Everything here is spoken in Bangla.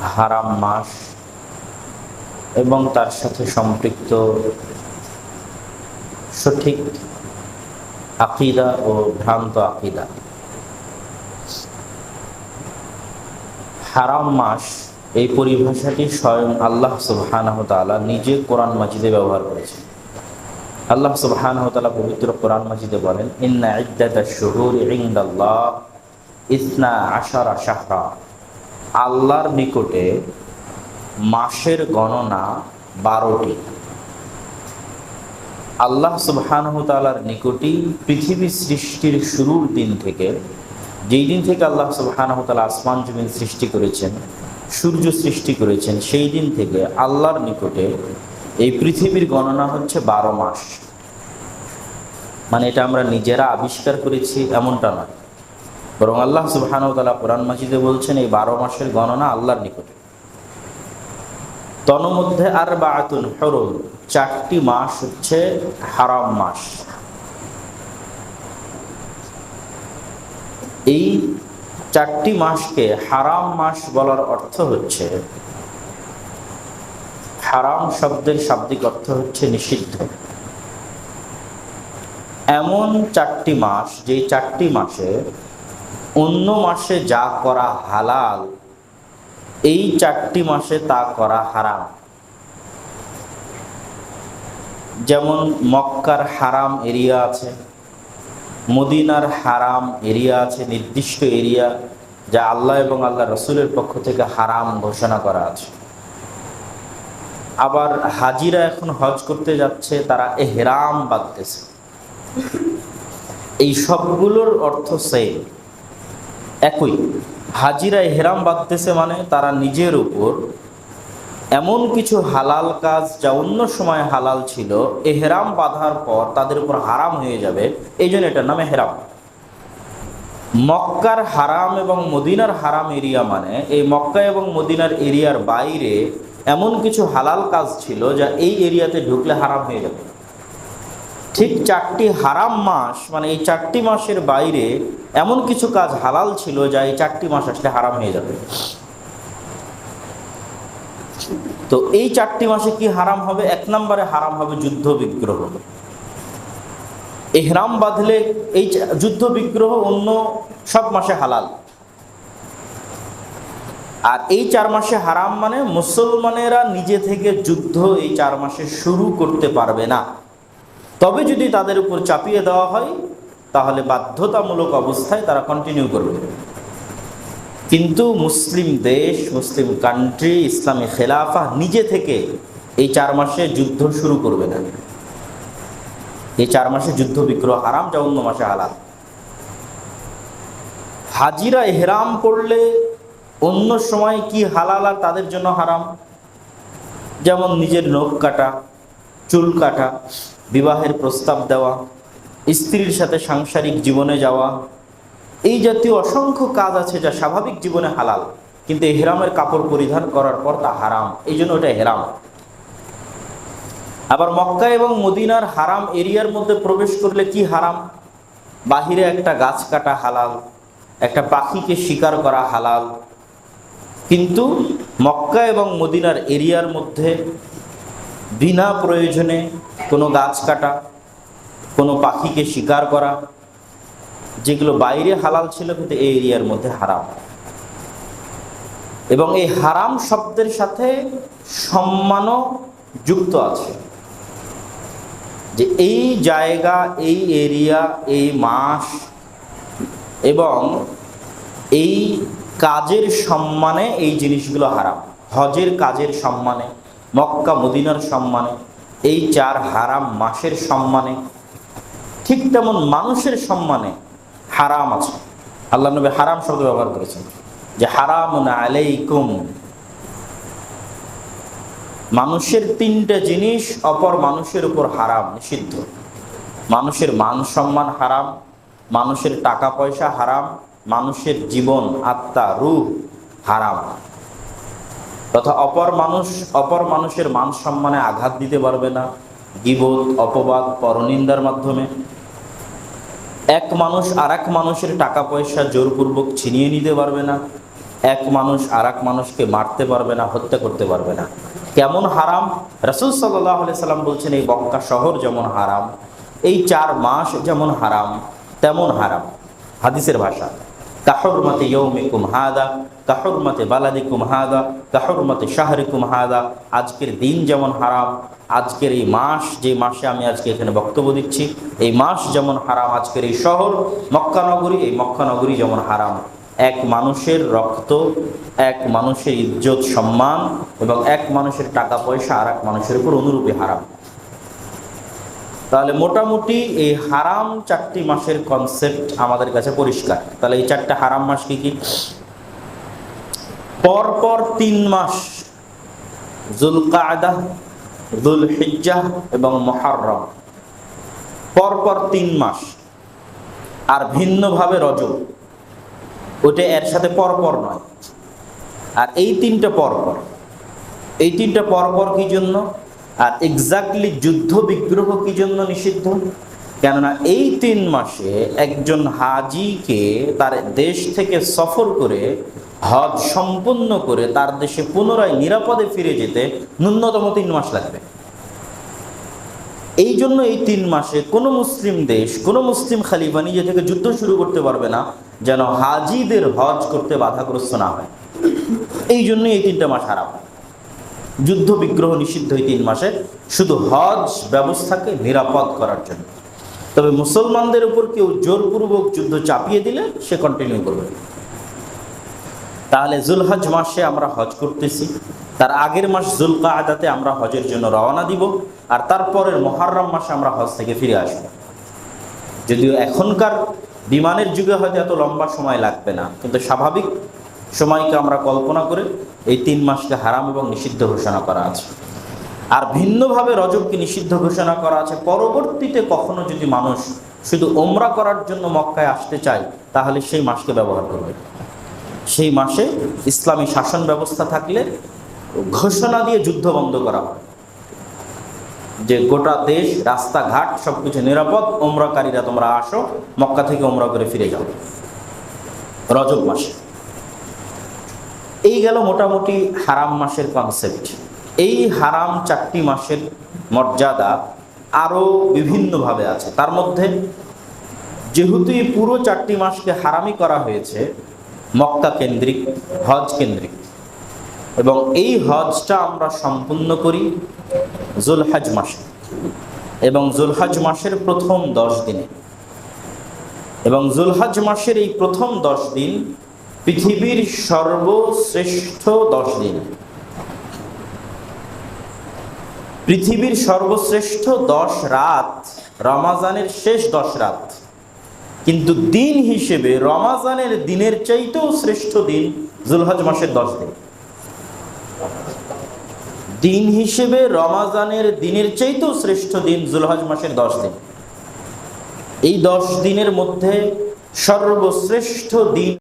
হারাম মাস এবং তার সাথে সম্পৃক্ত সঠিক আকিদা ও ভ্রান্ত আকিদা। হারাম মাস এই পরিভাষাটি স্বয়ং আল্লাহ সুবহানাহ তাআলা নিজে কোরআন মাজিদে ব্যবহার করেছেন। আল্লাহ সুবহানাহু ওয়া তাআলা পবিত্র কোরআন মাজিদে বলেন, ইন্না ইদ্দাতাশ শুহুরি ইনদাল্লাহ ইসনা আশারা শাহরা। আল্লাহর নিকটে মাসের গণনা বারোটি। আল্লাহ সুবহানাহু তাআলার নিকটই পৃথিবী সৃষ্টির শুরুর দিন থেকে, যেই দিন থেকে আল্লাহ সুবহানাহু আসমান জমিন সৃষ্টি করেছেন, সূর্য সৃষ্টি করেছেন, সেই দিন থেকে আল্লাহর নিকটে এই পৃথিবীর গণনা হচ্ছে বারো মাস। মানে এটা আমরা নিজেরা আবিষ্কার করেছি এমনটা নয়। বরং আল্লাহ সুবহানাহু কোরআন মাজিদে বলছেন, এই বারো মাসের গণনা আল্লাহর নিকটে। তন্মধ্যে আর বাতুন হরুম, চারটি মাস হচ্ছে হারাম মাস। এই চারটি মাসকে হারাম মাস বলার অর্থ হচ্ছে, হারাম শব্দের শাব্দিক অর্থ হচ্ছে নিষিদ্ধ। এমন চারটি মাস যে চারটি মাসে অন্য মাসে যা করা হালাল, এই চারটি মাসে তা করা হারাম। যেমন মক্কার হারাম এরিয়া আছে, মদিনার হারাম এরিয়া আছে, নির্দিষ্ট এরিয়া যা আল্লাহ এবং আল্লাহ রসুলের পক্ষ থেকে হারাম ঘোষণা করা আছে। আবার হাজিরা এখন হজ করতে যাচ্ছে, তারা এহরাম বাঁধতেছে। এই সবগুলোর অর্থ সেম একই। হাজিরা হেরাম বাঁধতেছে মানে তারা নিজের উপর। এমন কিছু হালাল কাজ যা অন্য সময় হালাল ছিল, এহরাম বাঁধার পর তাদের উপর হারাম হয়ে যাবে। এই জন্য এটার নাম হেরাম মক্কার হারাম এবং মদিনার হারাম এরিয়া মানে এই মক্কা এবং মদিনার এরিয়ার বাইরে এমন কিছু হালাল কাজ ছিল যা এই এরিয়াতে ঢুকলে হারাম হয়ে যাবে। ঠিক চারটি হারাম মাস মানে এই চারটি মাসের বাইরে এমন কিছু কাজ হালাল ছিল যা এই চারটি মাস আসলে হারাম হয়ে যাবে। তো এই চারটি মাসে কি হারাম হবে? এক নম্বরে হারাম হবে যুদ্ধ বিগ্রহ। এহরাম বাঁধলে এই যুদ্ধ বিগ্রহ অন্য সব মাসে হালাল। আর এই চার মাসে হারাম মানে মুসলমানেরা নিজে থেকে যুদ্ধ এই চার মাসে শুরু করতে পারবে না। তবে যদি তাদের উপর চাপিয়ে দেওয়া হয়, তাহলে বাধ্যতামূলক অবস্থায় তারা কন্টিনিউ করবে। কিন্তু মুসলিম দেশ, মুসলিম কান্ট্রি ইসলামী খেলাফা নিজে থেকে এই চার মাসে যুদ্ধ শুরু করবে না। এই চার মাসে যুদ্ধ বিগ্রহ হারাম যা অন্য মাসে হালাল। হাজিরা এহরাম করলে অন্য সময় কি হালাল আর তাদের জন্য হারাম? যেমন নিজের নখ কাটা, চুল কাটা বিবাহের প্রস্তাব দেওয়া, স্ত্রীর সাথে সাংসারিক জীবনে যাওয়া, এই জাতীয় অসংখ্য কাজ আছে যা স্বাভাবিক জীবনে হালাল, কিন্তু হেরামের কাপড় পরিধান করার পর তা হারাম। এই জন্য ওটা হেরাম। আবার মক্কা এবং মদিনার হারাম এরিয়ার মধ্যে প্রবেশ করলে কি হারাম? বাহিরে একটা গাছ কাটা হালাল, একটা পাখিকে শিকার করা হালাল। কিন্তু মক্কা এবং মদিনার এরিয়ার মধ্যে বিনা প্রয়োজনে কোনো গাছ কাটা, কোনো পাখিকে শিকার করা, যেগুলো বাইরে হালাল ছিল কিন্তু এই এরিয়ার মধ্যে হারাম। এবং এই হারাম শব্দের সাথে সম্মানও যুক্ত আছে। যে এই জায়গা, এই এরিয়া, এই মাস এবং এই কাজের সম্মানে এই জিনিসগুলো হারাম। হজের কাজের সম্মানে মক্কা মদিনার সম্মানে, এই চার হারাম মাসের সম্মানে, ঠিক তেমন মানুষের সম্মানে হারাম আছে। আল্লাহ নবী হারাম শব্দ ব্যবহার করেছেন যে হারাম আলাইকুম। মানুষের তিনটা জিনিস অপর মানুষের উপর হারাম, নিষিদ্ধ। মানুষের মান সম্মান হারাম, মানুষের টাকা পয়সা হারাম, মানুষের জীবন, আত্মা রূহ হারাম। তথা অপর মানুষ, অপর মানুষের মান সম্মানে আঘাত দিতে পারবে না। গিবোধ অপবাদ, পরনিন্দার মাধ্যমে। এক মানুষ আর এক মানুষের টাকা পয়সা জোরপূর্বক ছিনিয়ে নিতে পারবে না। এক মানুষ আর এক মানুষকে মারতে পারবে না, হত্যা করতে পারবে না। কেমন হারাম? রসুল সাল্লাহ সাল্লাম বলছেন, এই বক্কা শহর যেমন হারাম, এই চার মাস যেমন হারাম, তেমন হারাম। হাদিসের ভাষা কাহরমতে ইয়ৌমিকুম হাদা। কাহরমতে বালাদিকুম হাদা, কাহরমতে শাহরিকুম হাদা, আজকের দিন যেমন হারাম, আজকের এই মাস, যে মাসে আমি আজকে এখানে বক্তব্য দিচ্ছি, এই মাস যেমন হারাম, আজকের এই শহর মক্কানগরী এই মক্কানগরী যেমন হারাম। এক মানুষের রক্ত, এক মানুষের ইজ্জত, সম্মান, এবং এক মানুষের টাকা পয়সা আর এক মানুষের উপর অনুরূপী হারাম। তাহলে মোটামুটি এই হারাম চারটি মাসের কনসেপ্ট আমাদের কাছে পরিষ্কার। তাহলে এই চারটা হারাম মাস কি কি? পরপর তিন মাস জুলকায়দা জুল হিজ্জাহ এবং মহারম পরপর তিন মাস। আর ভিন্নভাবে রজব। ওটা এর সাথে পরপর নয়। আর এই তিনটা পরপর। এই তিনটা পরপর কি জন্য? আর এক্স্যাক্টলি যুদ্ধ বিগ্রহ কি জন্য নিষিদ্ধ? কেননা এই তিন মাসে একজন হাজিকে তার দেশ থেকে সফর করে, হজ সম্পন্ন করে তার দেশে পুনরায় নিরাপদে ফিরে যেতে ন্যূনতম তিন মাস লাগবে। এই জন্য এই তিন মাসে কোনো মুসলিম দেশ, কোনো মুসলিম খালিফা নিজে থেকে যুদ্ধ শুরু করতে পারবে না, যেন হাজিদের হজ করতে বাধাগ্রস্ত না হয়। এই জন্য এই তিনটা মাস হারাম। যুদ্ধ বিগ্রহ নিষিদ্ধ এই তিন মাসে, শুধু হজ ব্যবস্থাকে নিরাপদ করার জন্য। তবে মুসলমানদের উপর কেউ জোরপূর্বক যুদ্ধ চাপিয়ে দিলে সে কন্টিনিউ করবে। তাহলে জুলহজ মাসে আমরা হজ করতেছি, তার আগের মাস জুলকা আদাতে আমরা হজের জন্য রওনা দিব, আর তারপরের মহারম মাসে আমরা হজ থেকে ফিরে আসব। যদিও এখনকার বিমানের যুগে হয়তো এত লম্বা সময় লাগবে না, কিন্তু স্বাভাবিক সময়কে আমরা কল্পনা করে এই তিন মাসকে হারাম এবং নিষিদ্ধ ঘোষণা করা আছে। আর ভিন্নভাবে রজবকে নিষিদ্ধ ঘোষণা করা আছে? পরবর্তীতে কখনো যদি মানুষ শুধু ওমরা করার জন্য মক্কায় আসতে চায়, তাহলে সেই মাসকে ব্যবহার করবে। সেই মাসে ইসলামী শাসন ব্যবস্থা থাকলে ঘোষণা দিয়ে যুদ্ধ বন্ধ করা হয়। যে গোটা দেশ, রাস্তাঘাট সবকিছু নিরাপদ, ওমরাকারীরা তোমরা আসো, মক্কা থেকে ওমরা করে ফিরে যাও। রজব মাসে। এই গেল মোটামুটি হারাম মাসের কনসেপ্ট এই হারাম চারটি মাসের মর্যাদা আরও বিভিন্নভাবে আছে। তার মধ্যে যেহেতু এই পুরো চারটি মাসকে হারামি করা হয়েছে, মক্কা কেন্দ্রিক, হজ কেন্দ্রিক। এবং এই হজটা আমরা সম্পূর্ণ করি জুলহাজ মাসে এবং জুলহাজ মাসের প্রথম দশ দিনে। এবং জুলহাজ মাসের এই প্রথম দশ দিন পৃথিবীর সর্বশ্রেষ্ঠ দশ দিন। পৃথিবীর সর্বশ্রেষ্ঠ দশ রাত, রমাজানের শেষ দশ রাত। কিন্তু দিন হিসেবে রমাজানের দিনের চাইতেও শ্রেষ্ঠ দিন জুলহজ মাসের দশ দিন। দিন হিসেবে রমাজানের দিনের চাইতেও শ্রেষ্ঠ দিন জুলহজ মাসের দশ দিন। এই দশ দিনের মধ্যে সর্বশ্রেষ্ঠ দিন